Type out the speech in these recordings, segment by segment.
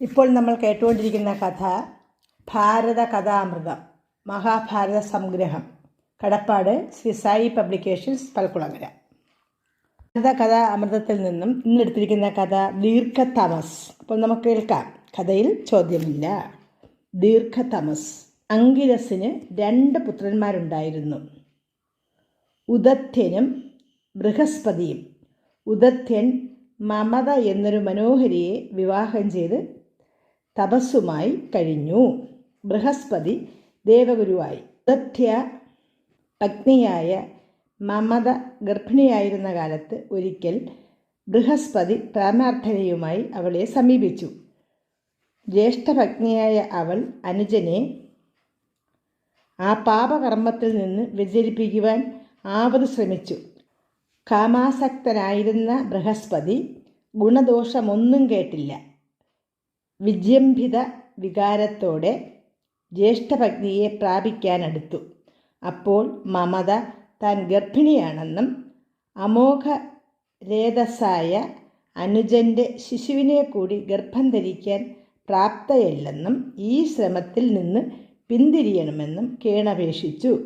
ഇപ്പോൾ നമ്മൾ കേട്ടുകൊണ്ടിരിക്കുന്ന കഥ ഭാരത കഥാമൃതം മഹാഭാരത സംഗ്രഹം. കടപ്പാട് ശ്രീ സായി പബ്ലിക്കേഷൻസ് പൽക്കുളങ്ങര. ഭാരത കഥാ അമൃതത്തിൽ നിന്നും ഇന്നെടുത്തിരിക്കുന്ന കഥ ദീർഘ തമസ് അപ്പോൾ നമുക്ക് കേൾക്കാം. കഥയിൽ ചോദ്യമില്ല. ദീർഘ തമസ് അങ്കിരസിന് രണ്ട് പുത്രന്മാരുണ്ടായിരുന്നു. ഉദത്യനും ബൃഹസ്പതിയും. ഉദത്യൻ മമത എന്നൊരു മനോഹരിയെ വിവാഹം ചെയ്ത് തപസ്സുമായി കഴിഞ്ഞു. ബൃഹസ്പതി ദേവഗുരുവായി. ദത്യ പത്നിയായ മമത ഗർഭിണിയായിരുന്ന കാലത്ത് ഒരിക്കൽ ബൃഹസ്പതി പ്രാമാർത്ഥനയുമായി അവളെ സമീപിച്ചു. ജ്യേഷ്ഠഭഗ്നിയായ അവൾ അനുജനെ ആ പാപകർമ്മത്തിൽ നിന്ന് വിചരിപ്പിക്കുവാൻ ആവത് ശ്രമിച്ചു. കാമാസക്തനായിരുന്ന ബൃഹസ്പതി ഗുണദോഷമൊന്നും കേട്ടില്ല. വിജൃംഭിത വികാരത്തോടെ ജ്യേഷ്ഠഭഗ്നിയെ പ്രാപിക്കാനടുത്തു. അപ്പോൾ മമത താൻ ഗർഭിണിയാണെന്നും അമോഘ രേതസ്സായ അനുജന്റെ ശിശുവിനെ കൂടി ഗർഭം ധരിക്കാൻ പ്രാപ്തയല്ലെന്നും ഈ ശ്രമത്തിൽ നിന്ന് പിന്തിരിയണമെന്നും കേണപേക്ഷിച്ചു.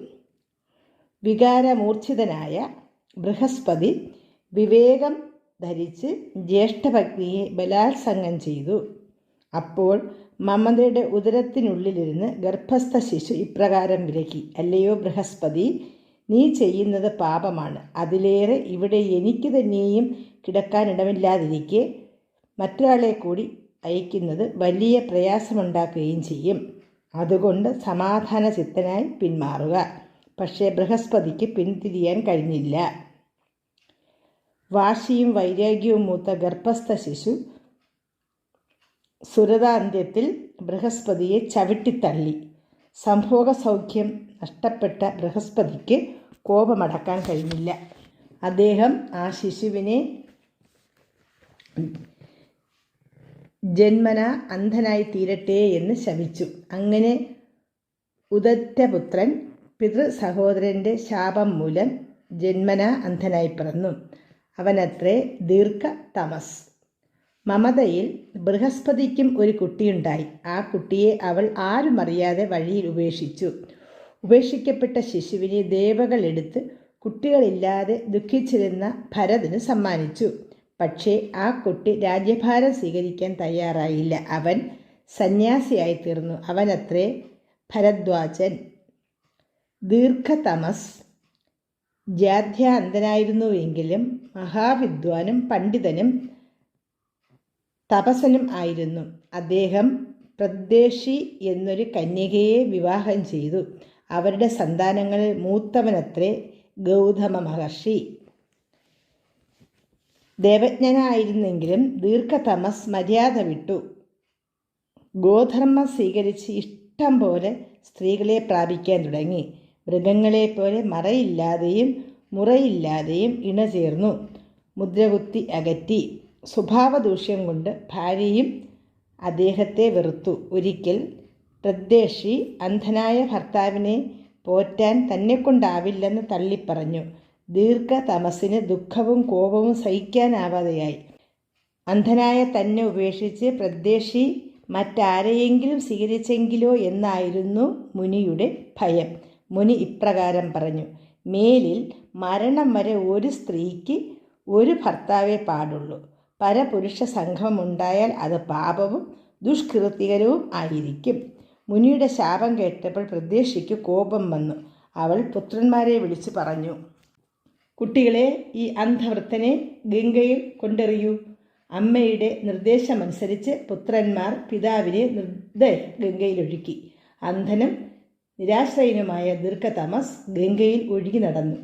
വികാരമൂർച്ഛിതനായ ബൃഹസ്പതി വിവേകം ധരിച്ച് ജ്യേഷ്ഠഭഗ്നിയെ ബലാത്സംഗം ചെയ്തു. അപ്പോൾ മമതയുടെ ഉദരത്തിനുള്ളിലിരുന്ന് ഗർഭസ്ഥ ശിശു ഇപ്രകാരം വിലക്കി അല്ലയോ ബൃഹസ്പതി നീ ചെയ്യുന്നത് പാപമാണ്. അതിലേറെ ഇവിടെ എനിക്ക് തന്നെയും കിടക്കാനിടമില്ലാതിരിക്കെ. മറ്റൊരാളെ കൂടി അയക്കുന്നത് വലിയ പ്രയാസമുണ്ടാക്കുകയും ചെയ്യും. അതുകൊണ്ട് സമാധാന ചിത്തനായി പിന്മാറുക. പക്ഷേ ബൃഹസ്പതിക്ക് പിന്തിരിയാൻ കഴിഞ്ഞില്ല. വാശിയും വൈരാഗ്യവും മൂത്ത ഗർഭസ്ഥ ശിശു സുരതാന്ത്യത്തിൽ ബൃഹസ്പതിയെ ചവിട്ടിത്തള്ളി. സംഭോഗ സൗഖ്യം നഷ്ടപ്പെട്ട ബൃഹസ്പതിക്ക് കോപമടക്കാൻ കഴിഞ്ഞില്ല. അദ്ദേഹം ആ ശിശുവിനെ ജന്മന അന്ധനായി തീരട്ടെ എന്ന് ശപിച്ചു. അങ്ങനെ ഉദറ്റപുത്രൻ പിതൃ സഹോദരന്റെ ശാപം മൂലം ജന്മന അന്ധനായി പിറന്നു. അവനത്രേ ദീർഘ തമസ് മമതയിൽ ബൃഹസ്പതിക്കും ഒരു കുട്ടിയുണ്ടായി. ആ കുട്ടിയെ അവൾ ആരും അറിയാതെ വഴിയിൽ ഉപേക്ഷിച്ചു. ഉപേക്ഷിക്കപ്പെട്ട ശിശുവിനെ ദേവകൾ എടുത്ത് കുട്ടികളില്ലാതെ ദുഃഖിച്ചിരുന്ന ഭരതന് സമ്മാനിച്ചു. പക്ഷേ ആ കുട്ടി രാജ്യഭാരം സ്വീകരിക്കാൻ തയ്യാറായില്ല. അവൻ സന്യാസിയായി തീർന്നു അവനത്രേ ഭരദ്വാജൻ. ദീർഘതമസ്. ജാധ്യാന്തനായിരുന്നുവെങ്കിലും മഹാവിദ്വാനും പണ്ഡിതനും തപസനും ആയിരുന്നു. അദ്ദേഹം പ്രദേശി എന്നൊരു കന്യകയെ വിവാഹം ചെയ്തു. അവരുടെ സന്താനങ്ങളിൽ മൂത്തവനത്രേ ഗൗതമ മഹർഷി. ദേവജ്ഞനായിരുന്നെങ്കിലും ദീർഘതമസ് മര്യാദ വിട്ടു. ഗോധർമ്മം സ്വീകരിച്ച് ഇഷ്ടം പോലെ സ്ത്രീകളെ പ്രാപിക്കാൻ തുടങ്ങി. മൃഗങ്ങളെപ്പോലെ മറയില്ലാതെയും മുറയില്ലാതെയും ഇണചേർന്നു. മുദ്രകുത്തി അകറ്റി. സ്വഭാവദൂഷ്യം കൊണ്ട് ഭാര്യയും അദ്ദേഹത്തെ വെറുത്തു. ഒരിക്കൽ പ്രദേശി അന്ധനായ ഭർത്താവിനെ പോറ്റാൻ തന്നെക്കൊണ്ടാവില്ലെന്ന് തള്ളിപ്പറഞ്ഞു. ദീർഘതമസിന് ദുഃഖവും കോപവും സഹിക്കാനാവാതെയായി. അന്ധനായ തന്നെ ഉപേക്ഷിച്ച് പ്രദേശി മറ്റാരെയെങ്കിലും സ്വീകരിച്ചെങ്കിലോ എന്നായിരുന്നു മുനിയുടെ ഭയം. മുനി ഇപ്രകാരം പറഞ്ഞു മേലിൽ മരണം വരെ ഒരു സ്ത്രീക്ക് ഒരു ഭർത്താവേ പാടുള്ളൂ. പരപുരുഷ സംഘമുണ്ടായാൽ അത് പാപവും ദുഷ്കൃതികരവും ആയിരിക്കും. മുനിയുടെ ശാപം കേട്ടപ്പോൾ പ്രതീക്ഷയ്ക്ക് കോപം വന്നു. അവൾ പുത്രന്മാരെ വിളിച്ചു പറഞ്ഞു കുട്ടികളെ ഈ അന്ധവൃത്തനെ ഗംഗയിൽ കൊണ്ടെറിയൂ. അമ്മയുടെ നിർദ്ദേശമനുസരിച്ച് പുത്രന്മാർ പിതാവിനെ നിർദ്ദയ ഗംഗയിലൊഴുക്കി. അന്ധനും നിരാശ്രയനുമായ ദീർഘതമസ് ഗംഗയിൽ ഒഴുകി നടന്നു.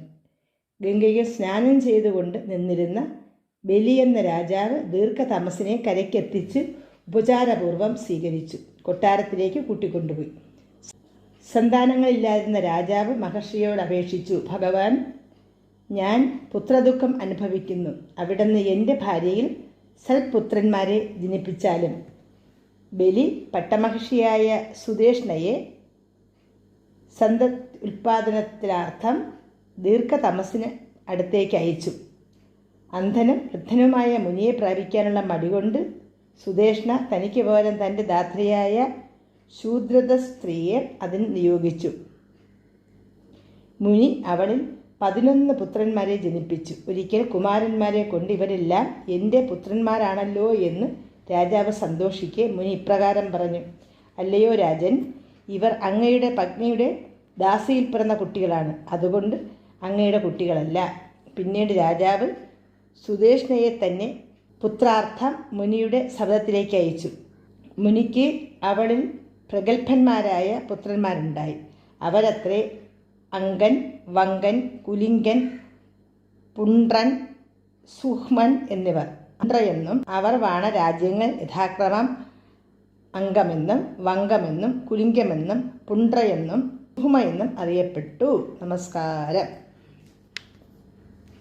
ഗംഗയിൽ സ്നാനം ചെയ്തുകൊണ്ട് നിന്നിരുന്ന ബലി എന്ന രാജാവ് ദീർഘതമസിനെ കരയ്ക്കെത്തിച്ച് ഉപചാരപൂർവം സ്വീകരിച്ചു. കൊട്ടാരത്തിലേക്ക് കൂട്ടിക്കൊണ്ടുപോയി. സന്താനങ്ങളില്ലായിരുന്ന രാജാവ് മഹർഷിയോട് അപേക്ഷിച്ചു ഭഗവാൻ ഞാൻ പുത്രദുഃഖം അനുഭവിക്കുന്നു. അവിടുന്ന് എന്റെ ഭാര്യയിൽ സൽപുത്രന്മാരെ ജനിപ്പിച്ചാലും. ബലി പട്ടമഹർഷിയായ സുദേഷ്ണയെ സന്ത ഉൽപാദനത്തിനർത്ഥം ദീർഘതമസിന് അടുത്തേക്ക് അയച്ചു. അന്ധനും വൃദ്ധനുമായ മുനിയെ പ്രാപിക്കാനുള്ള മടികൊണ്ട് സുദേഷ്ണ തനിക്ക് പകരം തന്റെ ദാത്രിയായ ശൂദ്രത സ്ത്രീയെ അതിന് നിയോഗിച്ചു. മുനി അവളിൽ പതിനൊന്ന് പുത്രന്മാരെ ജനിപ്പിച്ചു. ഒരിക്കൽ കുമാരന്മാരെ കൊണ്ട് ഇവരെല്ലാം എന്റെ പുത്രന്മാരാണല്ലോ എന്ന് രാജാവ് സന്തോഷിക്കെ മുനി ഇപ്രകാരം പറഞ്ഞു. അല്ലയോ രാജൻ ഇവർ അങ്ങയുടെ പത്നിയുടെ ദാസിയിൽ പിറന്ന കുട്ടികളാണ്. അതുകൊണ്ട് അങ്ങയുടെ കുട്ടികളല്ല. പിന്നീട് രാജാവ് സുദേഷ്ണയെ തന്നെ പുത്രാർത്ഥം മുനിയുടെ സബദത്തിലേക്ക് അയച്ചു. മുനിക്ക് അവളിൽ പ്രഗത്ഭന്മാരായ പുത്രന്മാരുണ്ടായി. അവരത്രേ അങ്കൻ വങ്കൻ കുലിംഗൻ പുണ്ട്രൻ സുഹ്മൻ എന്നിവർ. അന്ത്രയെന്നും അവർ വാണ രാജ്യങ്ങൾ യഥാക്രമം അങ്കമെന്നും വങ്കമെന്നും കുലിംഗമെന്നും പുണ്ട്രയെന്നും സുഹ്മയെന്നും അറിയപ്പെട്ടു. നമസ്കാരം.